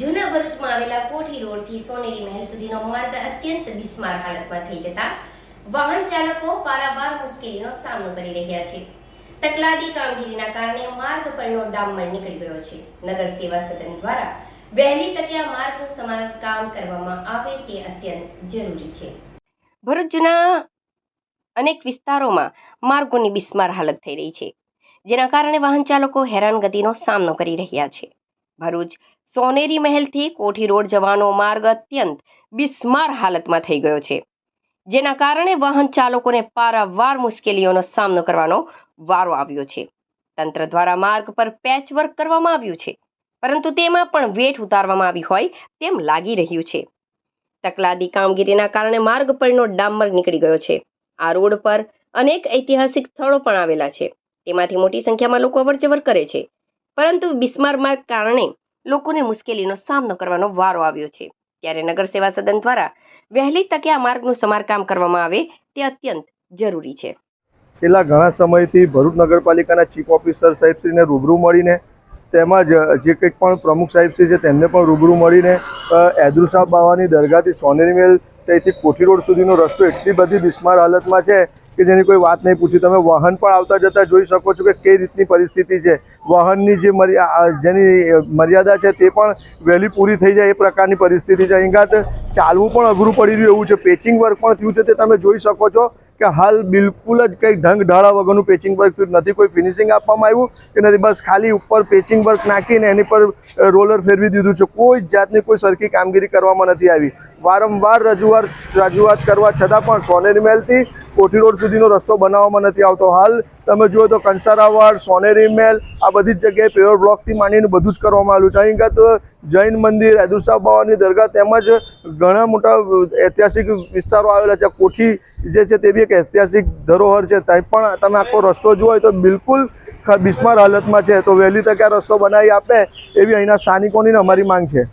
જૂના ભરૂચમાં આવેલા કોઠી રોડથી સોનેરી મહેલ સુધીનો માર્ગ અત્યંત બિસ્માર હાલતમાં થઈ જતા વાહન ચાલકો પારાવાર મુશ્કેલીનો સામનો કરી રહ્યા છે. તકલાદી કામગીરીના કારણે માર્ગ પરનો ડામર નીકળી ગયો છે. નગર સેવા સદન દ્વારા વહેલી તકે આ માર્ગનું સમારકામ કરવામાં આવે તે અત્યંત જરૂરી છે. ભરૂચ જૂના અનેક વિસ્તારોમાં માર્ગોની બિસ્માર હાલત થઈ રહી છે, જેના કારણે વાહન ચાલકો હેરાનગતિનો સામનો કરી રહ્યા છે. ભરૂચ. સોનેરી મહેલથી કોઠી રોડ જવાનો માર્ગ અત્યંત બિસ્માર હાલતમાં થઈ ગયો છે. જેના કારણે વાહન ચાલકોને પારાવાર મુશ્કેલીઓનો સામનો કરવાનો વારો આવ્યો છે. તંત્ર દ્વારા માર્ગ પર પેચવર્ક કરવામાં આવ્યું છે. પરંતુ તેમાં પણ વેઠ ઉતારવામાં આવી હોય તેમ લાગી રહ્યું છે. તકલાદી કામગીરીના કારણે માર્ગ પરનો ડામર નીકળી ગયો છે. આ રોડ પર અનેક ઐતિહાસિક સ્થળો પણ આવેલા છે. તેમાંથી મોટી સંખ્યામાં લોકો અવરજવર કરે છે. પરંતુ બિસ્મારમાં કારણે લોકોને મુશ્કેલીનો સામનો કરવાનો વારો આવ્યો છે. ત્યારે નગર સેવા સદન દ્વારા વહેલી તકે આ માર્ગનું સમારકામ કરવામાં આવે તે અત્યંત જરૂરી છે. છેલ્લા ઘણા સમયથી ભરૂચ નગરપાલિકાના ચીફ ઓફિસર સાહેબશ્રીને રૂબરૂ મળીને તેમજ જે કંઈક પણ પ્રમુખ સાહેબશ્રી છે તેમને પણ રૂબરૂ મળીને ઐદરુ બાવાની દરગાહથી સોનેરી મેલ ત્યાંથી કોઠી રોડ સુધીનો રસ્તો એટલી બધી બિસ્માર હાલતમાં છે કે જેની કોઈ વાત નહીં પૂછી. તમે વાહન પણ આવતા જતા જોઈ શકો છો કે કઈ રીતની પરિસ્થિતિ છે. વાહનની જે જેની મર્યાદા છે તે પણ વહેલી પૂરી થઈ જાય એ પ્રકારની પરિસ્થિતિ છે. અહીં ગાત ચાલવું પણ અઘરું પડી રહ્યું એવું છે. પેચિંગ વર્ક પણ થયું છે તે તમે જોઈ શકો છો કે હાલ બિલકુલ જ કંઈ ઢંગ ઢાળા વગરનું પેચિંગ વર્ક થયું નથી. કોઈ ફિનિશિંગ આપવામાં આવ્યું કે નથી. બસ ખાલી ઉપર પેચિંગ વર્ક નાખીને એની પર રોલર ફેરવી દીધું છે. કોઈ જાતની કોઈ સરખી કામગીરી કરવામાં નથી આવી. વારંવાર રજૂઆત રજૂઆત કરવા છતાં પણ સોનેરી મહેલથી કોઠી રોડ સુધીનો રસ્તો બનાવવામાં નથી આવતો હાલ. તમે જુઓ તો કંસારાવાડ, સોનેરી મહેલ આ બધી જ જગ્યાએ પેવર બ્લોકથી માંડીને બધું જ કરવામાં આવ્યું છે. અહીં કાં તો જૈન મંદિર હૈદુરશાહ બાવાની દરગાહ તેમજ ઘણા મોટા ઐતિહાસિક વિસ્તારો આવેલા છે. કોઠી જે છે તે બી એક ઐતિહાસિક ધરોહર છે. ત્યાં પણ તમે આખો રસ્તો જુઓ તો બિલકુલ બિસ્માર હાલતમાં છે. તો વહેલી તકે આ રસ્તો બનાવી આપે એવી અહીંના સ્થાનિકોની અમારી માંગ છે.